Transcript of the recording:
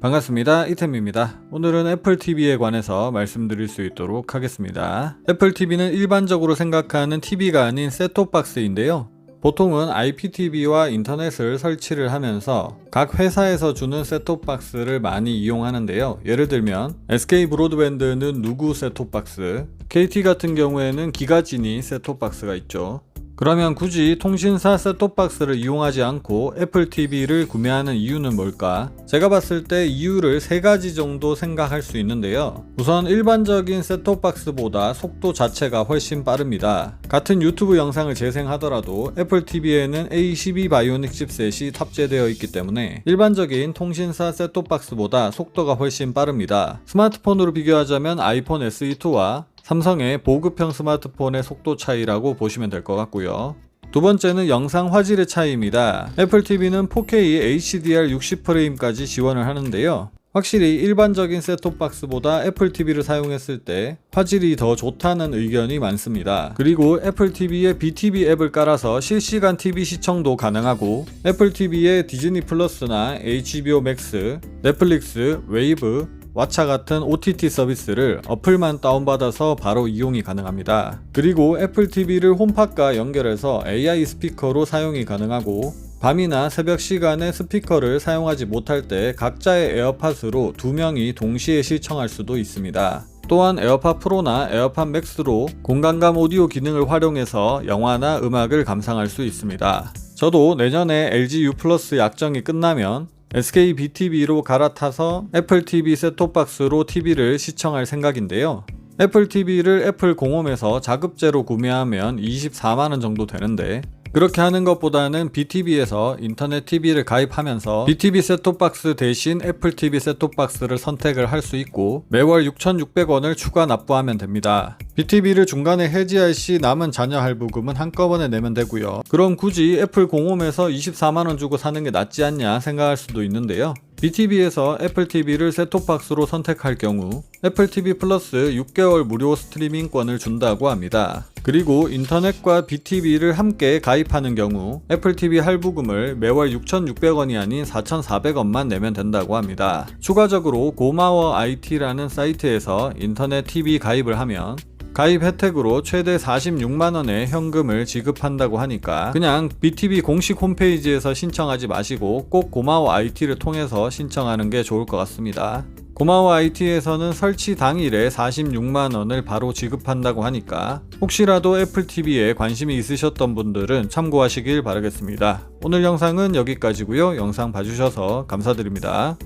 반갑습니다. 이템입니다. 오늘은 애플 TV에 관해서 말씀드릴 수 있도록 하겠습니다. 애플 TV는 일반적으로 생각하는 TV가 아닌 셋톱박스인데요. 보통은 IPTV와 인터넷을 설치를 하면서 각 회사에서 주는 셋톱박스를 많이 이용하는데요. 예를 들면 SK 브로드밴드는 누구 셋톱박스, KT 같은 경우에는 기가진이 셋톱박스가 있죠. 그러면 굳이 통신사 셋톱박스를 이용하지 않고 애플 TV를 구매하는 이유는 뭘까? 제가 봤을 때 이유를 세 가지 정도 생각할 수 있는데요. 우선 일반적인 셋톱박스보다 속도 자체가 훨씬 빠릅니다. 같은 유튜브 영상을 재생하더라도 애플 TV에는 A12 바이오닉 칩셋이 탑재되어 있기 때문에 일반적인 통신사 셋톱박스보다 속도가 훨씬 빠릅니다. 스마트폰으로 비교하자면 아이폰 SE2와 삼성의 보급형 스마트폰의 속도 차이라고 보시면 될 것 같고요. 두 번째는 영상 화질의 차이입니다. 애플 TV는 4K HDR 60프레임까지 지원을 하는데요. 확실히 일반적인 셋톱박스보다 애플 TV를 사용했을 때 화질이 더 좋다는 의견이 많습니다. 그리고 애플 TV에 BTV 앱을 깔아서 실시간 TV 시청도 가능하고 애플 TV에 디즈니 플러스나 HBO 맥스, 넷플릭스, 웨이브, 왓챠 같은 OTT 서비스를 어플만 다운받아서 바로 이용이 가능합니다. 그리고 애플 TV를 홈팟과 연결해서 AI 스피커로 사용이 가능하고 밤이나 새벽 시간에 스피커를 사용하지 못할 때 각자의 에어팟으로 두 명이 동시에 시청할 수도 있습니다. 또한 에어팟 프로나 에어팟 맥스로 공간감 오디오 기능을 활용해서 영화나 음악을 감상할 수 있습니다. 저도 내년에 LG U 플러스 약정이 끝나면 SK BTV로 갈아타서 애플 TV 셋톱박스로 TV를 시청할 생각인데요. 애플 TV를 애플 공홈에서 자급제로 구매하면 24만원 정도 되는데 그렇게 하는 것보다는 BTV에서 인터넷 TV를 가입하면서 BTV 셋톱박스 대신 애플 TV 셋톱박스를 선택을 할 수 있고 매월 6,600원을 추가 납부하면 됩니다. BTV를 중간에 해지할 시 남은 자녀 할부금은 한꺼번에 내면 되고요. 그럼 굳이 애플 공홈에서 24만원 주고 사는 게 낫지 않냐 생각할 수도 있는데요. BTV에서 애플 TV를 셋톱박스로 선택할 경우 애플 TV 플러스 6개월 무료 스트리밍권을 준다고 합니다. 그리고 인터넷과 BTV를 함께 가입하는 경우 애플 TV 할부금을 매월 6,600원이 아닌 4,400원만 내면 된다고 합니다. 추가적으로 고마워 IT라는 사이트에서 인터넷 TV 가입을 하면 가입 혜택으로 최대 46만원의 현금을 지급한다고 하니까 그냥 BTV 공식 홈페이지에서 신청하지 마시고 꼭 고마워 IT를 통해서 신청하는 게 좋을 것 같습니다. 고마워 IT에서는 설치 당일에 46만원을 바로 지급한다고 하니까 혹시라도 애플 TV에 관심이 있으셨던 분들은 참고하시길 바라겠습니다. 오늘 영상은 여기까지고요. 영상 봐주셔서 감사드립니다.